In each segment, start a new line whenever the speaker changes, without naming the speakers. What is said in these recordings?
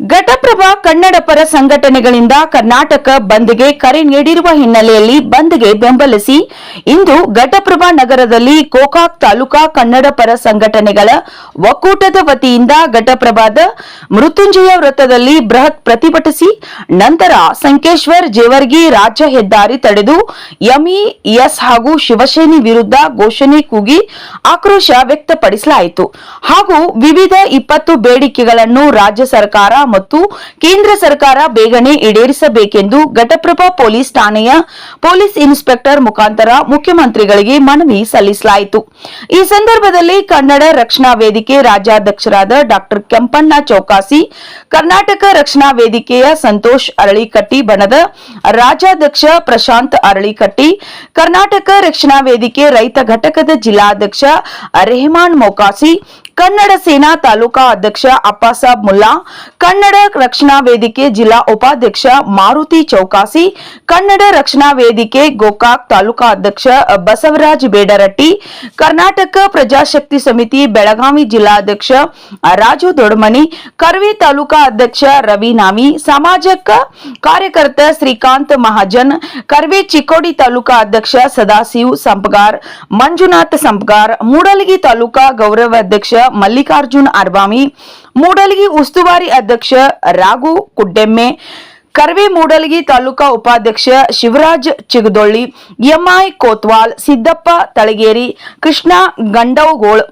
ಘಟಪ್ರಭಾ ಕನ್ನಡ ಪರ ಸಂಘಟನೆಗಳಿಂದ ಕರ್ನಾಟಕ ಬಂದ್ಗೆ ಕರೆ ನೀಡಿರುವ ಹಿನ್ನೆಲೆಯಲ್ಲಿ ಬಂದ್ಗೆ ಬೆಂಬಲಿಸಿ, ಇಂದು ಘಟಪ್ರಭಾ ನಗರದಲ್ಲಿ ಕೋಕಾಕ್ ತಾಲೂಕಾ ಕನ್ನಡ ಪರ ಸಂಘಟನೆಗಳ ಒಕ್ಕೂಟದ ವತಿಯಿಂದ ಘಟಪ್ರಭಾದ ಮೃತ್ಯುಂಜಯ ವೃತ್ತದಲ್ಲಿ ಬೃಹತ್ ಪ್ರತಿಭಟಿಸಿ, ನಂತರ ಸಂಕೇಶ್ವರ್ ಜೇವರ್ಗಿ ರಾಜ್ಯ ಹೆದ್ದಾರಿ ತಡೆದು ಎಂಇಎಸ್ ಹಾಗೂ ಶಿವಸೇನೆ ವಿರುದ್ಧ ಘೋಷಣೆ ಕೂಗಿ ಆಕ್ರೋಶ ವ್ಯಕ್ತಪಡಿಸಲಾಯಿತು. ಹಾಗೂ ವಿವಿಧ ಇಪ್ಪತ್ತು ಬೇಡಿಕೆಗಳನ್ನು ರಾಜ್ಯ ಸರ್ಕಾರ ಮತ್ತು ಕೇಂದ್ರ ಸರ್ಕಾರ ಬೇಗನೆ ಈಡೇರಿಸಬೇಕೆಂದು ಘಟಪ್ರಭಾ ಪೊಲೀಸ್ ಠಾಣೆಯ ಪೊಲೀಸ್ ಇನ್ಸ್ಪೆಕ್ಟರ್ ಮುಖಾಂತರ ಮುಖ್ಯಮಂತ್ರಿಗಳಿಗೆ ಮನವಿ ಸಲ್ಲಿಸಲಾಯಿತು. ಈ ಸಂದರ್ಭದಲ್ಲಿ ಕನ್ನಡ ರಕ್ಷಣಾ ವೇದಿಕೆ ರಾಜ್ಯಾಧ್ಯಕ್ಷರಾದ ಡಾಕ್ಟರ್ ಕೆಂಪಣ್ಣ ಚೌಕಾಸಿ, ಕರ್ನಾಟಕ ರಕ್ಷಣಾ ವೇದಿಕೆಯ ಸಂತೋಷ್ ಅರಳಿಕಟ್ಟಿ ಬಣದ ರಾಜ್ಯಾಧ್ಯಕ್ಷ ಪ್ರಶಾಂತ್ ಅರಳಿಕಟ್ಟಿ, ಕರ್ನಾಟಕ ರಕ್ಷಣಾ ವೇದಿಕೆ ರೈತ ಘಟಕದ ಜಿಲ್ಲಾಧ್ಯಕ್ಷ ರೆಹಮಾನ್ ಮೊಕಾಸಿ ಕನ್ನಡ ಸೇನಾ ತಾಲೂಕಾ ಅಧ್ಯಕ್ಷ ಅಪ್ಪಾಸಾಬ್ ಮುಲ್ಲಾ, ಕನ್ನಡ ರಕ್ಷಣಾ ವೇದಿಕೆ ಜಿಲ್ಲಾ ಉಪಾಧ್ಯಕ್ಷ ಮಾರುತಿ ಚೌಕಾಸಿ, ಕನ್ನಡ ರಕ್ಷಣಾ ವೇದಿಕೆ ಗೋಕಾಕ್ ತಾಲೂಕಾ ಅಧ್ಯಕ್ಷ ಬಸವರಾಜ್ ಬೇಡರಟ್ಟಿ, ಕರ್ನಾಟಕ ಪ್ರಜಾಶಕ್ತಿ ಸಮಿತಿ ಬೆಳಗಾವಿ ಜಿಲ್ಲಾಧ್ಯಕ್ಷ ರಾಜು ದೊಡಮನಿ, ಕರ್ವಿ ತಾಲೂಕಾ ಅಧ್ಯಕ್ಷ ರವಿ ನಾಮಿ, ಸಾಮಾಜಿಕ ಕಾರ್ಯಕರ್ತ ಶ್ರೀಕಾಂತ್ ಮಹಾಜನ್, ಕರ್ವಿ ಚಿಕ್ಕೋಡಿ ತಾಲೂಕಾ ಅಧ್ಯಕ್ಷ ಸದಾಶಿವ್ ಸಂಪಗಾರ್, ಮಂಜುನಾಥ್ ಸಂಪಗಾರ್, ಮೂಡಲಗಿ ತಾಲೂಕಾ ಗೌರವ ಅಧ್ಯಕ್ಷ ಮಲ್ಲಿಕಾರ್ಜುನ್ ಅರ್ಬಾಮಿ ಮೂಡಲಗಿ ಉಸ್ತುವಾರಿ ಅಧ್ಯಕ್ಷ ರಾಘು ಕುಡ್ಡೆಮ್ಮೆ, ಕರ್ವೆ ಮೂಡಲಗಿ ತಾಲೂಕಾ ಉಪಾಧ್ಯಕ್ಷ ಶಿವರಾಜ್ ಚಿಗದೊಳ್ಳಿ ಎಂಐ ಕೋತ್ವಾಲ್, ಸಿದ್ದಪ್ಪ ತಳಗೇರಿ, ಕೃಷ್ಣ ಗಂಡವಗೋಳ್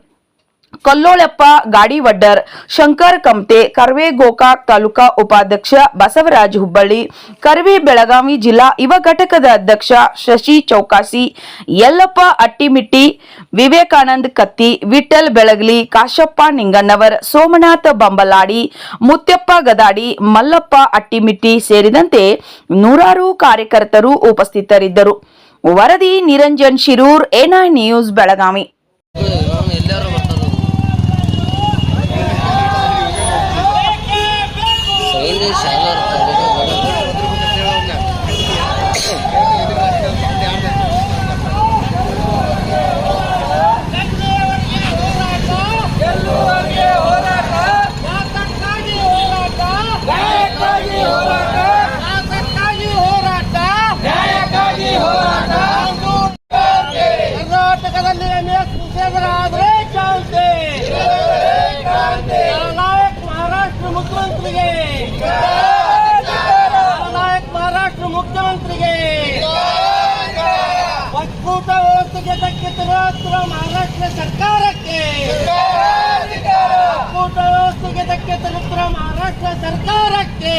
ಕೊಲ್ಲೋಳಪ್ಪ ಗಾಡಿವಡ್ಡರ್ ಶಂಕರ್ ಕಮ್ತೆ ಕರ್ವೆ ಗೋಕಾಕ್ ತಾಲೂಕಾ ಉಪಾಧ್ಯಕ್ಷ ಬಸವರಾಜ್ ಹುಬ್ಬಳ್ಳಿ, ಕರ್ವೆ ಬೆಳಗಾವಿ ಜಿಲ್ಲಾ ಯುವ ಘಟಕದ ಅಧ್ಯಕ್ಷ ಶಶಿ ಚೌಕಾಸಿ, ಯಲ್ಲಪ್ಪ ಅಟ್ಟಿಮಿಟ್ಟಿ, ವಿವೇಕಾನಂದ್ ಕತ್ತಿ ವಿಠಲ್ ಬೆಳಗಲಿ, ಕಾಶಪ್ಪ ನಿಂಗಣ್ಣವರ್, ಸೋಮನಾಥ ಬಂಬಲಾಡಿ, ಮುತ್ಯಪ್ಪ ಗದಾಡಿ, ಮಲ್ಲಪ್ಪ ಅಟ್ಟಿಮಿಟ್ಟಿ ಸೇರಿದಂತೆ ನೂರಾರು ಕಾರ್ಯಕರ್ತರು ಉಪಸ್ಥಿತರಿದ್ದರು. ವರದಿ ನಿರಂಜನ್ ಶಿರೂರ್ ಎನ್ಐ ನ್ಯೂಸ್, ಬೆಳಗಾವಿ.
ನಾಯಕ್ ಮಹಾರಾಷ್ಟ್ರ ಮುಖ್ಯಮಂತ್ರಿಗೆ ಒಕ್ಕೂಟ ವ್ಯವಸ್ಥೆಗೆ ಧಕ್ಕಿರುವ ಮಹಾರಾಷ್ಟ್ರ ಸರ್ಕಾರಕ್ಕೆ ಒಕ್ಕೂಟ ವ್ಯವಸ್ಥೆಗೆ ಧಕ್ಕೆ ತಲುಪುವ ಮಹಾರಾಷ್ಟ್ರ ಸರ್ಕಾರಕ್ಕೆ